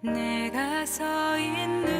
내가 서 있는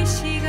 바로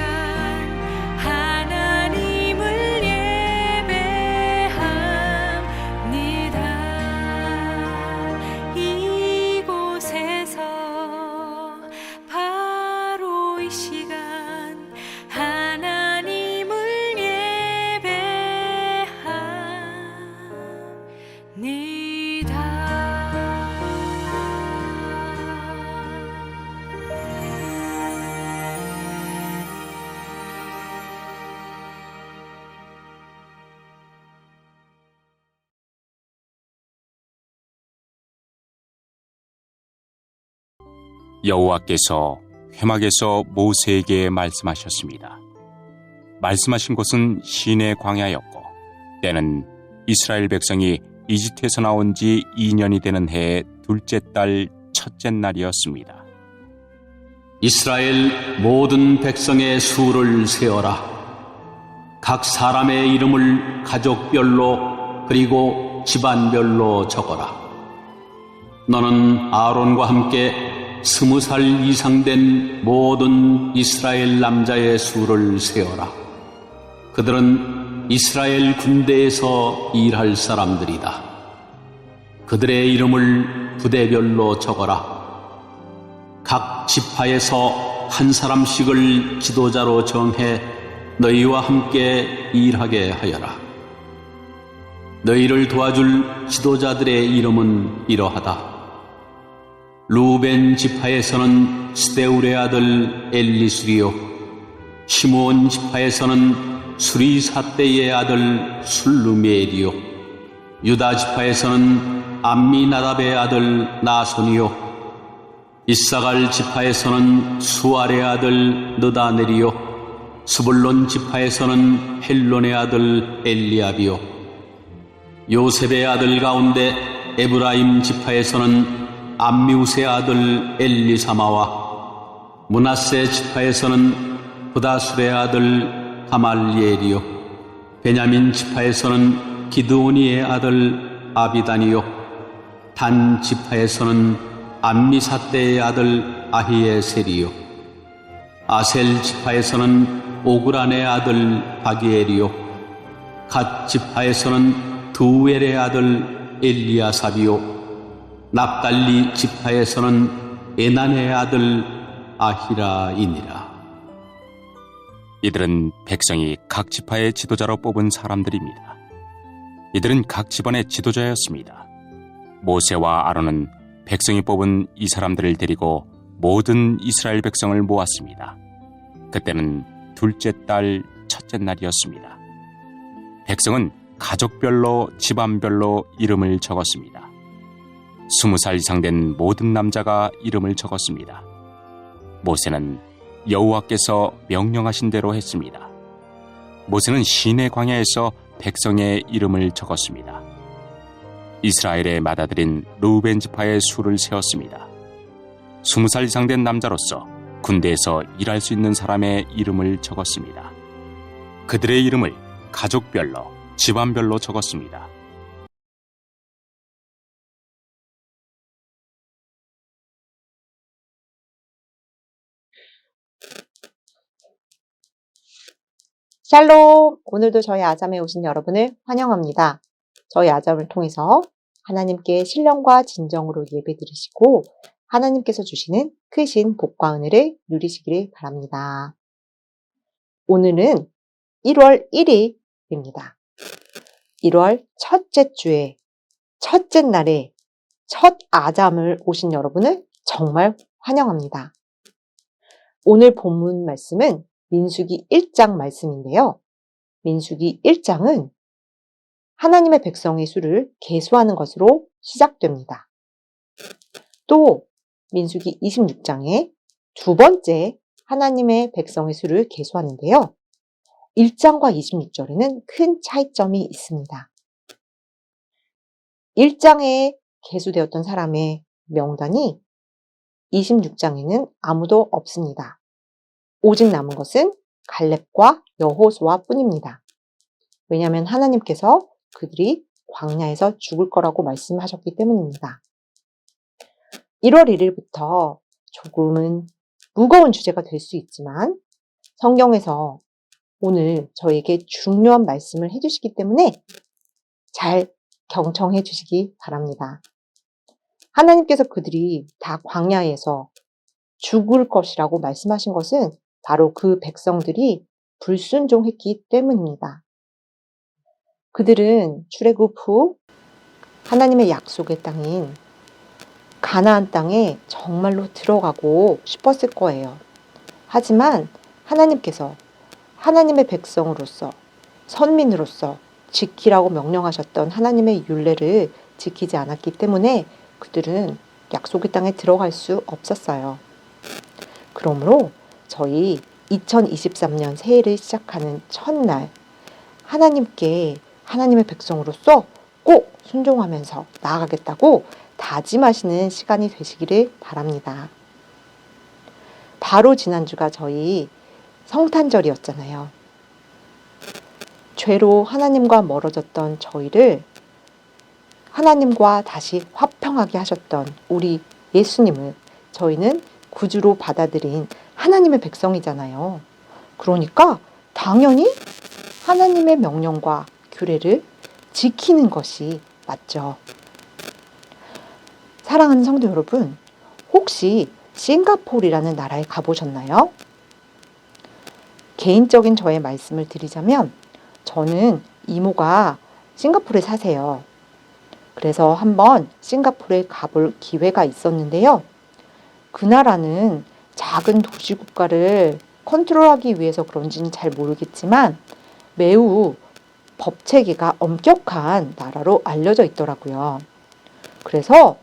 여호와께서 회막에서 모세에게 말씀하셨습니다. 말씀하신 곳은 시내 광야였고 때는 이스라엘 백성이 이집트에서 나온 지 2년이 되는 해의 둘째 달 첫째 날이었습니다. 이스라엘 모든 백성의 수를 세어라. 각 사람의 이름을 가족별로 그리고 집안별로 적어라. 너는 아론과 함께 스무 살 이상 된 모든 이스라엘 남자의 수를 세어라. 그들은 이스라엘 군대에서 일할 사람들이다. 그들의 이름을 부대별로 적어라. 각 지파에서 한 사람씩을 지도자로 정해 너희와 함께 일하게 하여라. 너희를 도와줄 지도자들의 이름은 이러하다. 루벤 지파에서는 스데울의 아들 엘리스리요. 시므온 지파에서는 수리사떼의 아들 술루메리요. 유다 지파에서는 암미나답의 아들 나손이요. 이사갈 지파에서는 수알의 아들 느다넬이요. 스불론 지파에서는 헬론의 아들 엘리압이요. 요셉의 아들 가운데 에브라임 지파에서는 암미우스의 아들 엘리사마와 문하세 지파에서는 부다술의 아들 가말리엘이요. 베냐민 지파에서는 기드오니의 아들 아비단이요. 단 지파에서는 암미사떼의 아들 아히에셀이요. 아셀 지파에서는 오그란의 아들 바기엘이요. 갓 지파에서는 두엘의 아들 엘리아삽이요. 납달리 지파에서는 에난의 아들 아히라이니라. 이들은 백성이 각 지파의 지도자로 뽑은 사람들입니다. 이들은 각 집안의 지도자였습니다. 모세와 아론은 백성이 뽑은 이 사람들을 데리고 모든 이스라엘 백성을 모았습니다. 그때는 둘째 달 첫째 날이었습니다. 백성은 가족별로 집안별로 이름을 적었습니다. 스무 살 이상 된 모든 남자가 이름을 적었습니다. 모세는 여호와께서 명령하신 대로 했습니다. 모세는 시내 광야에서 백성의 이름을 적었습니다. 이스라엘의 맏아들인 루벤 지파의 수를 세웠습니다. 스무 살 이상 된 남자로서 군대에서 일할 수 있는 사람의 이름을 적었습니다. 그들의 이름을 가족별로, 집안별로 적었습니다. 샬롬! 오늘도 저희 아잠에 오신 여러분을 환영합니다. 저희 아잠을 통해서 하나님께 신령과 진정으로 예배 드리시고 하나님께서 주시는 크신 복과 은혜를 누리시기를 바랍니다. 오늘은 1월 1일입니다. 1월 첫째 주에 첫째 날에 첫 아잠을 오신 여러분을 정말 환영합니다. 오늘 본문 말씀은 민수기 1장 말씀인데요. 민수기 1장은 하나님의 백성의 수를 계수하는 것으로 시작됩니다. 또 민수기 26장에 두 번째 하나님의 백성의 수를 계수하는데요. 1장과 26절에는 큰 차이점이 있습니다. 1장에 계수되었던 사람의 명단이 26장에는 아무도 없습니다. 오직 남은 것은 갈렙과 여호수아 뿐입니다. 왜냐하면 하나님께서 그들이 광야에서 죽을 거라고 말씀하셨기 때문입니다. 1월 1일부터 조금은 무거운 주제가 될 수 있지만 성경에서 오늘 저에게 중요한 말씀을 해주시기 때문에 잘 경청해 주시기 바랍니다. 하나님께서 그들이 다 광야에서 죽을 것이라고 말씀하신 것은 바로 그 백성들이 불순종했기 때문입니다. 그들은 출애굽 후 하나님의 약속의 땅인 가나안 땅에 정말로 들어가고 싶었을 거예요. 하지만 하나님께서 하나님의 백성으로서 선민으로서 지키라고 명령하셨던 하나님의 율례를 지키지 않았기 때문에 그들은 약속의 땅에 들어갈 수 없었어요. 그러므로 저희 2023년 새해를 시작하는 첫날 하나님께 하나님의 백성으로서 꼭 순종하면서 나아가겠다고 다짐하시는 시간이 되시기를 바랍니다. 바로 지난주가 저희 성탄절이었잖아요. 죄로 하나님과 멀어졌던 저희를 하나님과 다시 화평하게 하셨던 우리 예수님을 저희는 구주로 받아들인 하나님의 백성이잖아요. 그러니까 당연히 하나님의 명령과 규례를 지키는 것이 맞죠. 사랑하는 성도 여러분, 혹시 싱가포르라는 나라에 가보셨나요? 개인적인 저의 말씀을 드리자면 저는 이모가 싱가포르에 사세요. 그래서 한번 싱가포르에 가볼 기회가 있었는데요. 그 나라는 작은 도시 국가를 컨트롤하기 위해서 그런지는 잘 모르겠지만 매우 법 체계가 엄격한 나라로 알려져 있더라고요. 그래서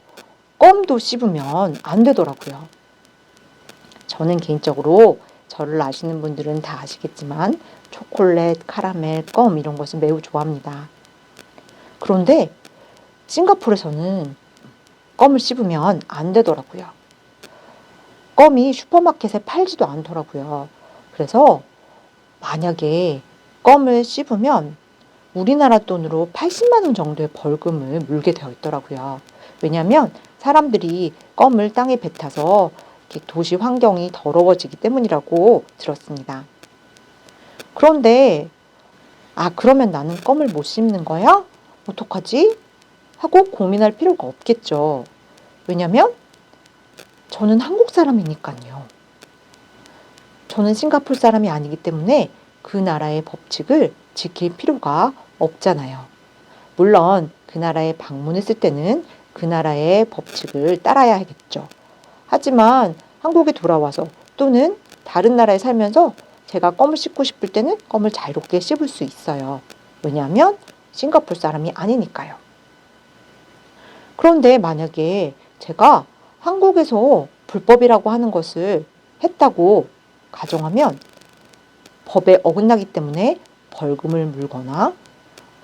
껌도 씹으면 안 되더라고요. 저는 개인적으로 저를 아시는 분들은 다 아시겠지만 초콜릿, 카라멜, 껌 이런 것을 매우 좋아합니다. 그런데 싱가포르에서는 껌을 씹으면 안 되더라고요. 껌이 슈퍼마켓에 팔지도 않더라고요. 그래서 만약에 껌을 씹으면 우리나라 돈으로 80만 원 정도의 벌금을 물게 되어 있더라고요. 왜냐하면 사람들이 껌을 땅에 뱉어서 도시 환경이 더러워지기 때문이라고 들었습니다. 그런데 아 그러면 나는 껌을 못 씹는 거야? 어떡하지? 하고 고민할 필요가 없겠죠. 왜냐면 저는 한국 사람이니까요. 저는 싱가포르 사람이 아니기 때문에 그 나라의 법칙을 지킬 필요가 없잖아요. 물론 그 나라에 방문했을 때는 그 나라의 법칙을 따라야 하겠죠. 하지만 한국에 돌아와서 또는 다른 나라에 살면서 제가 껌을 씹고 싶을 때는 껌을 자유롭게 씹을 수 있어요. 왜냐하면 싱가포르 사람이 아니니까요. 그런데 만약에 제가 한국에서 불법이라고 하는 것을 했다고 가정하면 법에 어긋나기 때문에 벌금을 물거나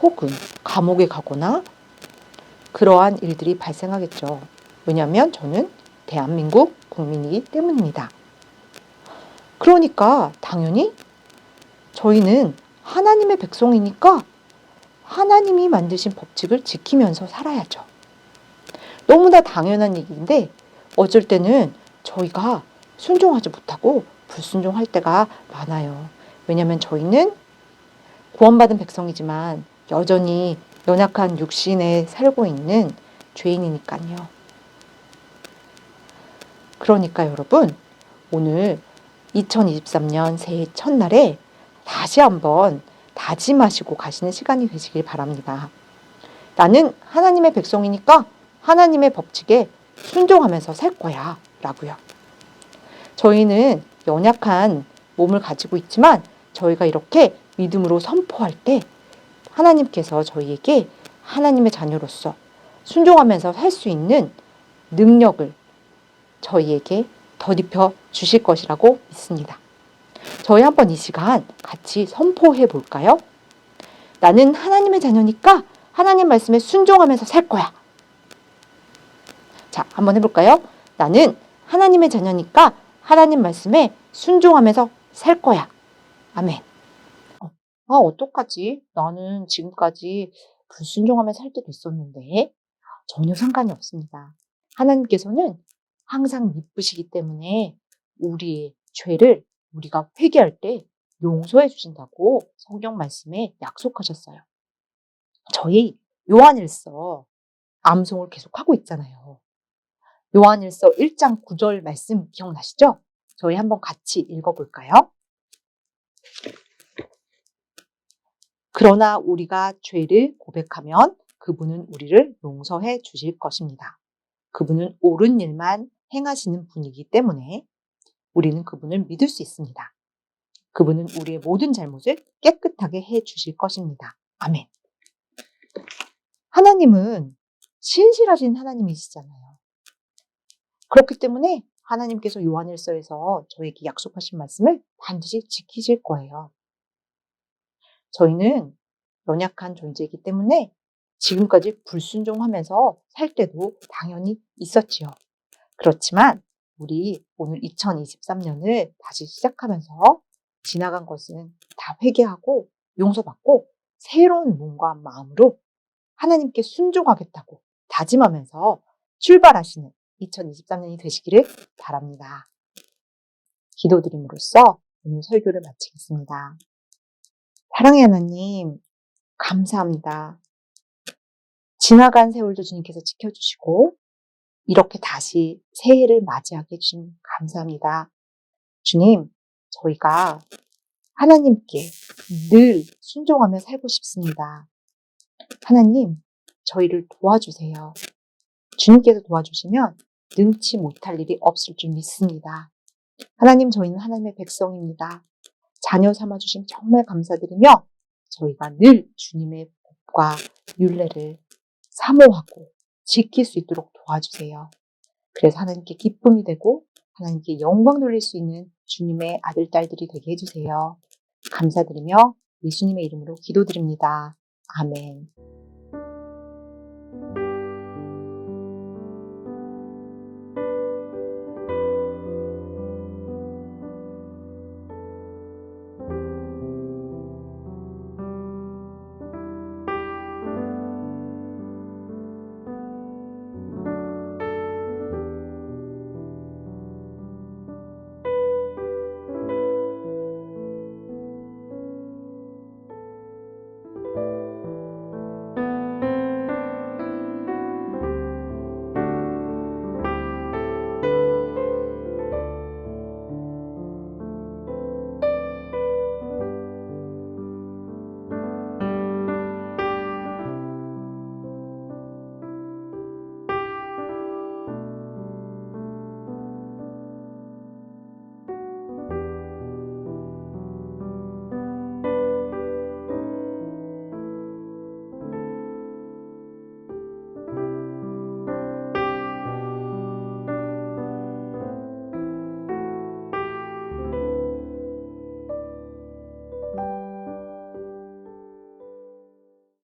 혹은 감옥에 가거나 그러한 일들이 발생하겠죠. 왜냐하면 저는 대한민국 국민이기 때문입니다. 그러니까 당연히 저희는 하나님의 백성이니까 하나님이 만드신 법칙을 지키면서 살아야죠. 너무나 당연한 얘기인데 어쩔 때는 저희가 순종하지 못하고 불순종할 때가 많아요. 왜냐하면 저희는 구원받은 백성이지만 여전히 연약한 육신에 살고 있는 죄인이니까요. 그러니까 여러분, 오늘 2023년 새해 첫날에 다시 한번 다짐하시고 가시는 시간이 되시길 바랍니다. 나는 하나님의 백성이니까 하나님의 법칙에 순종하면서 살 거야. 라고요. 저희는 연약한 몸을 가지고 있지만 저희가 이렇게 믿음으로 선포할 때 하나님께서 저희에게 하나님의 자녀로서 순종하면서 살 수 있는 능력을 저희에게 덧입혀 주실 것이라고 믿습니다. 저희 한번 이 시간 같이 선포해 볼까요? 나는 하나님의 자녀니까 하나님 말씀에 순종하면서 살 거야. 자, 한번 해볼까요? 나는 하나님의 자녀니까 하나님 말씀에 순종하면서 살 거야. 아멘. 어, 아, 어떡하지? 나는 지금까지 불순종하며 살 때도 있었는데 전혀 상관이 없습니다. 하나님께서는 항상 미쁘시기 때문에 우리의 죄를 우리가 회개할 때 용서해 주신다고 성경 말씀에 약속하셨어요. 저희 요한일서 암송을 계속하고 있잖아요. 요한일서 1장 9절 말씀 기억나시죠? 저희 한번 같이 읽어볼까요? 그러나 우리가 죄를 고백하면 그분은 우리를 용서해 주실 것입니다. 그분은 옳은 일만 행하시는 분이기 때문에 우리는 그분을 믿을 수 있습니다. 그분은 우리의 모든 잘못을 깨끗하게 해 주실 것입니다. 아멘. 하나님은 신실하신 하나님이시잖아요. 그렇기 때문에 하나님께서 요한일서에서 저에게 약속하신 말씀을 반드시 지키실 거예요. 저희는 연약한 존재이기 때문에 지금까지 불순종하면서 살 때도 당연히 있었지요. 그렇지만 우리 오늘 2023년을 다시 시작하면서 지나간 것은 다 회개하고 용서받고 새로운 몸과 마음으로 하나님께 순종하겠다고 다짐하면서 출발하시는 2023년이 되시기를 바랍니다. 기도드림으로써 오늘 설교를 마치겠습니다. 사랑의 하나님, 감사합니다. 지나간 세월도 주님께서 지켜주시고, 이렇게 다시 새해를 맞이하게 해주신 감사합니다. 주님, 저희가 하나님께 늘 순종하며 살고 싶습니다. 하나님, 저희를 도와주세요. 주님께서 도와주시면 능치 못할 일이 없을 줄 믿습니다. 하나님, 저희는 하나님의 백성입니다. 자녀 삼아주심 정말 감사드리며 저희가 늘 주님의 법과 윤례를 사모하고 지킬 수 있도록 도와주세요. 그래서 하나님께 기쁨이 되고 하나님께 영광 돌릴 수 있는 주님의 아들, 딸들이 되게 해주세요. 감사드리며 예수님의 이름으로 기도드립니다. 아멘.